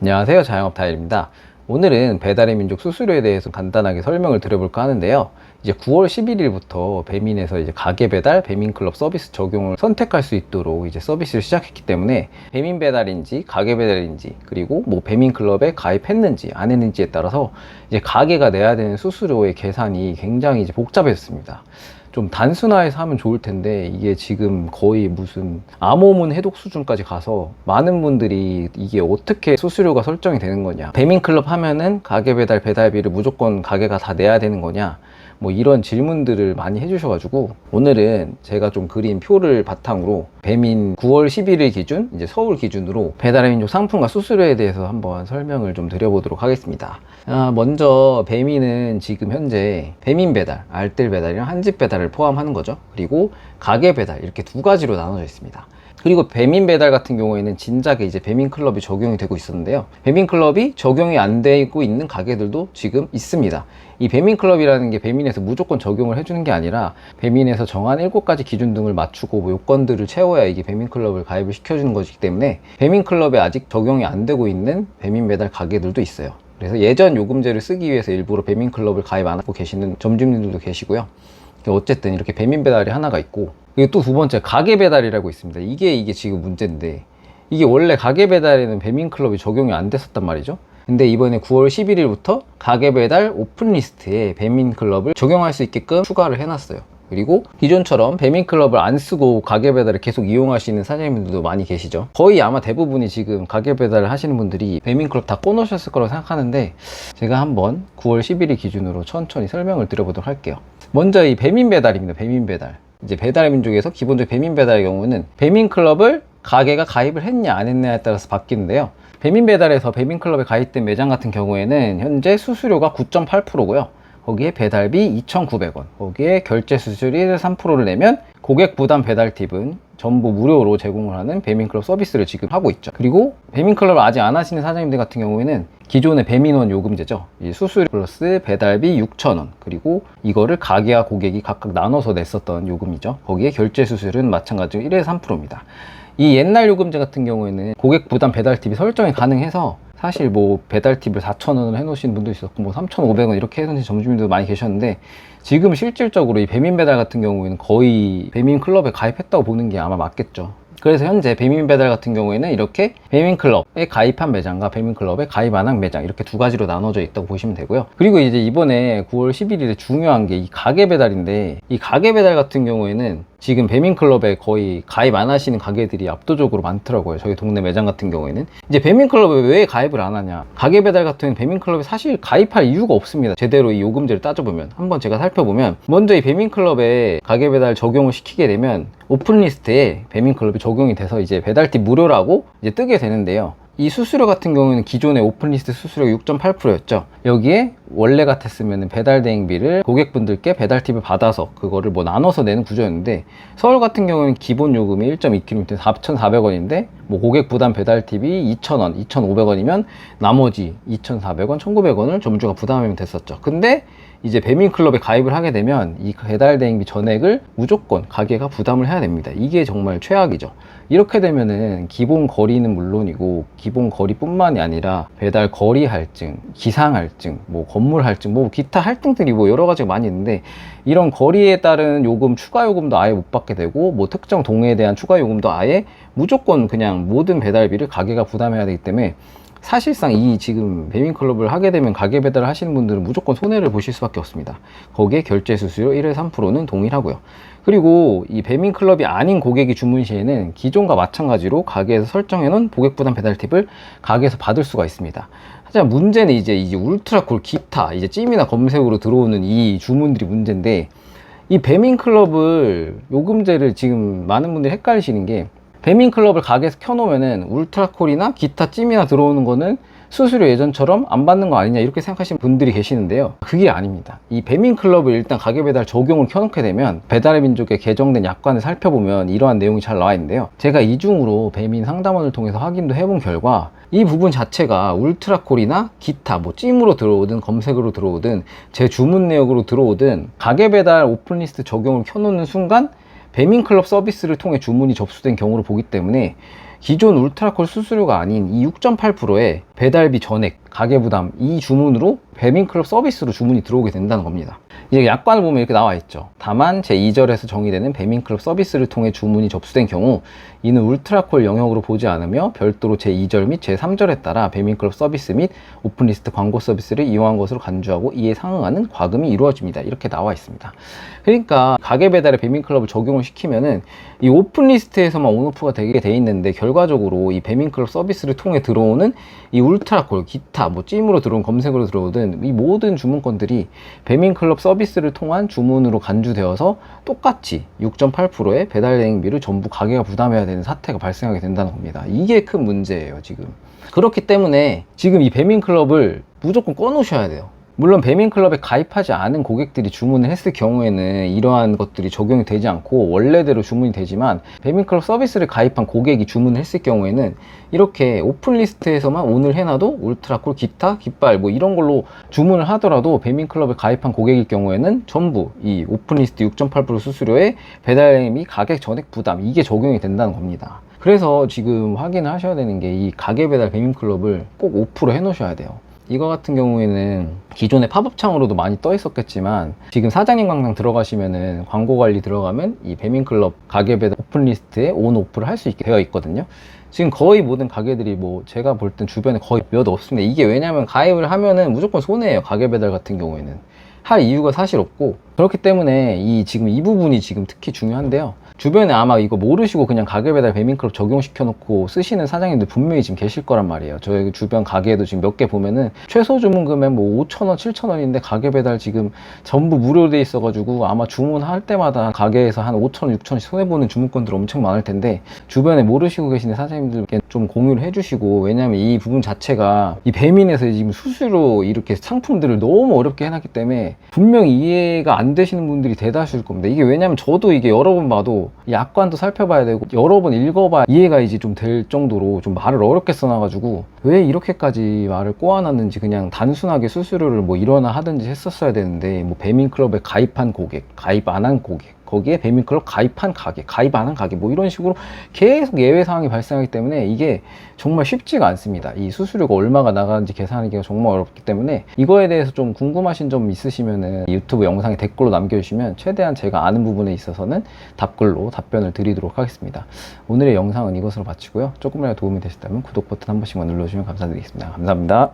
안녕하세요. 자영업 다일입니다. 오늘은 배달의 민족 수수료에 대해서 간단하게 설명을 드려볼까 하는데요. 이제 9월 11일부터 배민에서 이제 가게 배달 배민 클럽 서비스 적용을 선택할 수 있도록 이제 서비스를 시작했기 때문에 배민 배달인지 가게 배달인지 그리고 뭐 배민 클럽에 가입했는지 안 했는지에 따라서 이제 가게가 내야 되는 수수료의 계산이 굉장히 이제 복잡해졌습니다 좀 단순화해서 하면 좋을 텐데 이게 지금 거의 무슨 암호문 해독 수준까지 가서 많은 분들이 이게 어떻게 수수료가 설정이 되는 거냐. 배민클럽 하면은 가게 배달 배달비를 무조건 가게가 다 내야 되는 거냐 뭐 이런 질문들을 많이 해주셔가지고 오늘은 제가 좀 그린 표를 바탕으로 배민 9월 11일 기준 이제 서울 기준으로 배달의 민족 상품과 수수료에 대해서 한번 설명을 좀 드려보도록 하겠습니다. 아, 먼저 배민은 지금 현재 배민 배달, 알뜰 배달이랑 한집 배달을 포함하는 거죠. 그리고 가게 배달 이렇게 두 가지로 나눠져 있습니다. 그리고 배민 배달 같은 경우에는 진작에 이제 배민 클럽이 적용이 되고 있었는데요. 배민 클럽이 적용이 안 되고 있는 가게들도 지금 있습니다. 이 배민 클럽이라는 게 배민에서 무조건 적용을 해주는 게 아니라 배민에서 정한 7가지 기준 등을 맞추고 뭐 요건들을 채워야 이게 배민 클럽을 가입을 시켜주는 것이기 때문에 배민 클럽에 아직 적용이 안 되고 있는 배민 배달 가게들도 있어요. 그래서 예전 요금제를 쓰기 위해서 일부러 배민 클럽을 가입 안 하고 계시는 점주님들도 계시고요. 어쨌든 이렇게 배민 배달이 하나가 있고 그리고 또 두 번째 가게 배달이라고 있습니다. 이게 이게 지금 문제인데 이게 원래 가게 배달에는 배민 클럽이 적용이 안 됐었단 말이죠. 근데 이번에 9월 11일부터 가게 배달 오픈 리스트에 배민 클럽을 적용할 수 있게끔 추가를 해놨어요. 그리고 기존처럼 배민 클럽을 안 쓰고 가게 배달을 계속 이용하시는 사장님들도 많이 계시죠. 거의 아마 대부분이 지금 가게 배달을 하시는 분들이 배민 클럽 다 꺼놓으셨을 거라고 생각하는데 제가 한번 9월 11일 기준으로 천천히 설명을 드려보도록 할게요. 먼저 이 배민 배달입니다. 배민 배달. 이제 배달의 민족에서 기본적으로 배민 배달의 경우는 배민 클럽을 가게가 가입을 했냐 안 했냐에 따라서 바뀌는데요. 배민 배달에서 배민 클럽에 가입된 매장 같은 경우에는 현재 수수료가 9.8%고요. 거기에 배달비 2,900원, 거기에 결제 수수료 1 3%를 내면 고객 부담 배달 팁은 전부 무료로 제공을 하는 배민클럽 서비스를 지금 하고 있죠. 그리고 배민클럽을 아직 안 하시는 사장님들 같은 경우에는 기존의 배민원 요금제죠. 이 수수료 플러스 배달비 6,000원, 그리고 이거를 가게와 고객이 각각 나눠서 냈었던 요금이죠. 거기에 결제 수수료는 마찬가지로 1에 3%입니다. 이 옛날 요금제 같은 경우에는 고객 부담 배달 팁이 설정이 가능해서 사실 뭐 배달 팁을 4,000원을 해놓으신 분도 있었고 뭐 3,500원 이렇게 해놓으신 점주님도 많이 계셨는데 지금 실질적으로 이 배민 배달 같은 경우에는 거의 배민 클럽에 가입했다고 보는 게 아마 맞겠죠. 그래서 현재 배민 배달 같은 경우에는 이렇게 배민 클럽에 가입한 매장과 배민 클럽에 가입 안 한 매장 이렇게 두 가지로 나눠져 있다고 보시면 되고요. 그리고 이제 이번에 9월 11일에 중요한 게 이 가게 배달인데 이 가게 배달 같은 경우에는 지금 배민클럽에 거의 가입 안 하시는 가게들이 압도적으로 많더라고요. 저희 동네 매장 같은 경우에는. 이제 배민클럽에 왜 가입을 안 하냐. 가게 배달 같은 배민클럽에 사실 가입할 이유가 없습니다. 제대로 이 요금제를 따져보면. 한번 제가 살펴보면. 먼저 이 배민클럽에 가게 배달 적용을 시키게 되면 오픈 리스트에 배민클럽이 적용이 돼서 이제 배달팁 무료라고 이제 뜨게 되는데요. 이 수수료 같은 경우에는 기존의 오픈리스트 수수료가 6.8%였죠. 여기에 원래 같았으면 배달 대행비를 고객분들께 배달 팁을 받아서 그거를 뭐 나눠서 내는 구조였는데 서울 같은 경우는 기본 요금이 1.2km 4,400원인데 뭐 고객 부담 배달 팁이 2,000원, 2,500원이면 나머지 2,400원, 1,900원을 점주가 부담하면 됐었죠. 근데 이제 배민클럽에 가입을 하게 되면 이 배달 대행비 전액을 무조건 가게가 부담을 해야 됩니다. 이게 정말 최악이죠. 이렇게 되면은 기본 거리는 물론이고 기본 거리뿐만이 아니라 배달 거리 할증, 기상 할증, 뭐 건물 할증, 뭐 기타 할증들이 뭐 여러 가지가 많이 있는데 이런 거리에 따른 요금 추가 요금도 아예 못 받게 되고 뭐 특정 동에 대한 추가 요금도 아예 무조건 그냥 모든 배달비를 가게가 부담해야 되기 때문에 사실상 이 지금 배민클럽을 하게 되면 가게 배달을 하시는 분들은 무조건 손해를 보실 수밖에 없습니다. 거기에 결제 수수료 1회 3%는 동일하고요. 그리고 이 배민클럽이 아닌 고객이 주문 시에는 기존과 마찬가지로 가게에서 설정해 놓은 고객 부담 배달 팁을 가게에서 받을 수가 있습니다. 하지만 문제는 이제 이제 울트라콜 기타 이제 찜이나 검색으로 들어오는 이 주문들이 문제인데 이 배민클럽을 요금제를 지금 많은 분들이 헷갈리시는 게 배민 클럽을 가게에서 켜놓으면은 울트라콜이나 기타 찜이나 들어오는 거는 수수료 예전처럼 안 받는 거 아니냐 이렇게 생각하시는 분들이 계시는데요. 그게 아닙니다. 이 배민 클럽을 일단 가게 배달 적용을 켜놓게 되면 배달의 민족에 개정된 약관을 살펴보면 이러한 내용이 잘 나와 있는데요. 제가 이중으로 배민 상담원을 통해서 확인도 해본 결과 이 부분 자체가 울트라콜이나 기타 뭐 찜으로 들어오든 검색으로 들어오든 제 주문 내역으로 들어오든 가게 배달 오픈리스트 적용을 켜놓는 순간 배민클럽 서비스를 통해 주문이 접수된 경우를 보기 때문에 기존 울트라콜 수수료가 아닌 이 6.8%에 배달비 전액, 가계부담 이 주문으로 배민클럽 서비스로 주문이 들어오게 된다는 겁니다. 이제 약관을 보면 이렇게 나와 있죠. 다만 제2절에서 정의되는 배민클럽 서비스를 통해 주문이 접수된 경우 이는 울트라콜 영역으로 보지 않으며 별도로 제2절 및 제3절에 따라 배민클럽 서비스 및 오픈리스트 광고 서비스를 이용한 것으로 간주하고 이에 상응하는 과금이 이루어집니다. 이렇게 나와 있습니다. 그러니까 가게 배달에 배민클럽을 적용을 시키면은 이 오픈리스트에서만 온오프가 되게 돼 있는데 결과적으로 이 배민클럽 서비스를 통해 들어오는 이 울트라콜, 기타, 뭐 찜으로 들어온 검색으로 들어오든 이 모든 주문건들이 배민클럽 서비스를 통한 주문으로 간주되어서 똑같이 6.8%의 배달 대행비를 전부 가게가 부담해야 되는 사태가 발생하게 된다는 겁니다. 이게 큰 문제예요, 지금. 그렇기 때문에 지금 이 배민클럽을 무조건 꺼놓으셔야 돼요. 물론 배민클럽에 가입하지 않은 고객들이 주문을 했을 경우에는 이러한 것들이 적용이 되지 않고 원래대로 주문이 되지만 배민클럽 서비스를 가입한 고객이 주문을 했을 경우에는 이렇게 오픈리스트에서만 오늘 해놔도 울트라콜, 기타, 깃발 뭐 이런 걸로 주문을 하더라도 배민클럽에 가입한 고객일 경우에는 전부 이 오픈리스트 6.8% 수수료에 배달비 가격 전액 부담 이게 적용이 된다는 겁니다. 그래서 지금 확인을 하셔야 되는 게 이 가게 배달 배민클럽을 꼭 5% 해놓으셔야 돼요. 이거 같은 경우에는 기존의 팝업창으로도 많이 떠 있었겠지만 지금 사장님 광장 들어가시면은 광고 관리 들어가면 이 배민클럽 가게 배달 오픈 리스트에 온 오프를 할 수 있게 되어 있거든요. 지금 거의 모든 가게들이 뭐 제가 볼 땐 주변에 거의 몇 없습니다. 이게 왜냐면 가입을 하면은 무조건 손해예요. 가게 배달 같은 경우에는. 할 이유가 사실 없고 그렇기 때문에 이 지금 이 부분이 지금 특히 중요한데요. 주변에 아마 이거 모르시고 그냥 가게 배달 배민클럽 적용시켜 놓고 쓰시는 사장님들 분명히 지금 계실 거란 말이에요. 저희 주변 가게에도 지금 몇 개 보면은 최소 주문 금액 뭐 5,000원, 7,000원인데 가게 배달 지금 전부 무료돼 있어 가지고 아마 주문할 때마다 가게에서 한 5,000원, 6,000원씩 손해보는 주문건들 엄청 많을 텐데 주변에 모르시고 계시는 사장님들께 좀 공유를 해주시고 왜냐면 이 부분 자체가 이 배민에서 지금 수수료 이렇게 상품들을 너무 어렵게 해놨기 때문에 분명히 이해가 안 되시는 분들이 대다수일 겁니다. 이게 왜냐면 저도 이게 여러 번 봐도 이 약관도 살펴봐야 되고 여러 번 읽어봐야 이해가 이제 좀 될 정도로 좀 말을 어렵게 써놔가지고 왜 이렇게까지 말을 꼬아놨는지 그냥 단순하게 수수료를 뭐 이러나 하든지 했었어야 되는데 뭐 배민클럽에 가입한 고객, 가입 안 한 고객 거기에 배민클럽 가입한 가게, 가입 안 한 가게 뭐 이런 식으로 계속 예외 사항이 발생하기 때문에 이게 정말 쉽지가 않습니다. 이 수수료가 얼마가 나가는지 계산하기가 정말 어렵기 때문에 이거에 대해서 좀 궁금하신 점 있으시면은 유튜브 영상에 댓글로 남겨주시면 최대한 제가 아는 부분에 있어서는 답글로 답변을 드리도록 하겠습니다. 오늘의 영상은 이것으로 마치고요. 조금이라도 도움이 되셨다면 구독 버튼 한 번씩만 눌러주시면 감사드리겠습니다. 감사합니다.